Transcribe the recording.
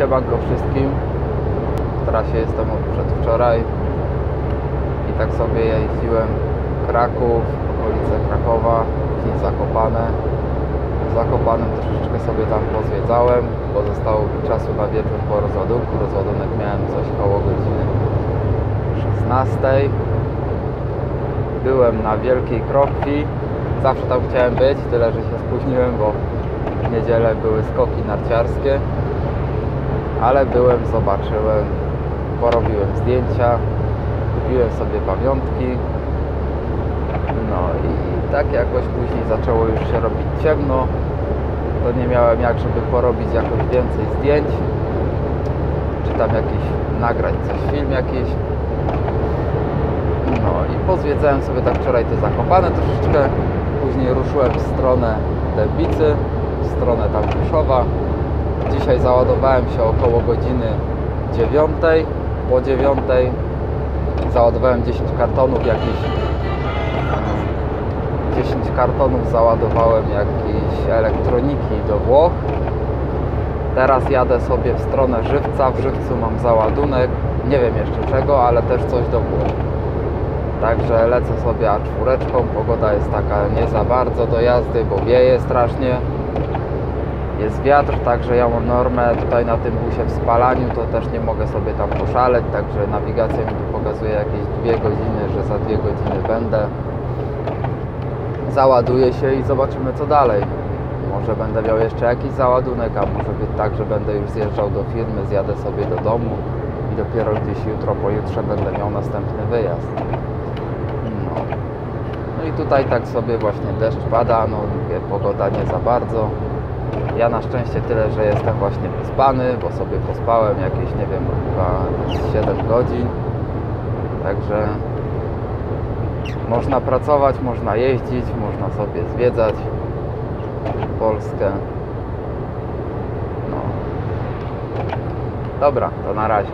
Siemanko wszystkim. W trasie jestem od przedwczoraj i tak sobie jeździłem Kraków, okolice Krakowa, później Zakopane. W Zakopanem troszeczkę sobie tam pozwiedzałem, bo zostało czasu na wieczór po rozładunku. Rozładunek miałem coś koło godziny 16. Byłem na Wielkiej Krokwi. Zawsze tam chciałem być, tyle że się spóźniłem, bo w niedzielę były skoki narciarskie. Ale byłem, zobaczyłem, porobiłem zdjęcia, kupiłem sobie pamiątki. No i tak jakoś później zaczęło już się robić ciemno. To nie miałem jak, żeby porobić jakoś więcej zdjęć. Czy tam jakiś, nagrać coś, film jakiś. No i pozwiedzałem sobie tak wczoraj te Zakopane troszeczkę. Później ruszyłem w stronę Dębicy, w stronę tam Rzeszowa. Dzisiaj załadowałem się około godziny 9. Po 9 załadowałem 10 kartonów jakichś 10 kartonów załadowałem jakiejś elektroniki do Włoch. Teraz jadę sobie w stronę Żywca. W Żywcu mam załadunek. Nie wiem jeszcze czego, ale też coś do Włoch. Także lecę sobie A4. Pogoda jest taka nie za bardzo do jazdy, bo wieje strasznie. Jest wiatr, także ja mam normę tutaj na tym busie w spalaniu, to też nie mogę sobie tam poszaleć, także nawigacja mi tu pokazuje jakieś dwie godziny, że za dwie godziny będę. Załaduję się i zobaczymy co dalej. Może będę miał jeszcze jakiś załadunek, a może być tak, że będę już zjeżdżał do firmy, zjadę sobie do domu i dopiero gdzieś jutro, pojutrze będę miał następny wyjazd. No. No i tutaj tak sobie właśnie deszcz pada, no pogoda nie za bardzo. Ja na szczęście tyle, że jestem właśnie wyspany, bo sobie pospałem jakieś, nie wiem, chyba 7 godzin. Także można pracować, można jeździć, można sobie zwiedzać Polskę. No. Dobra, to na razie.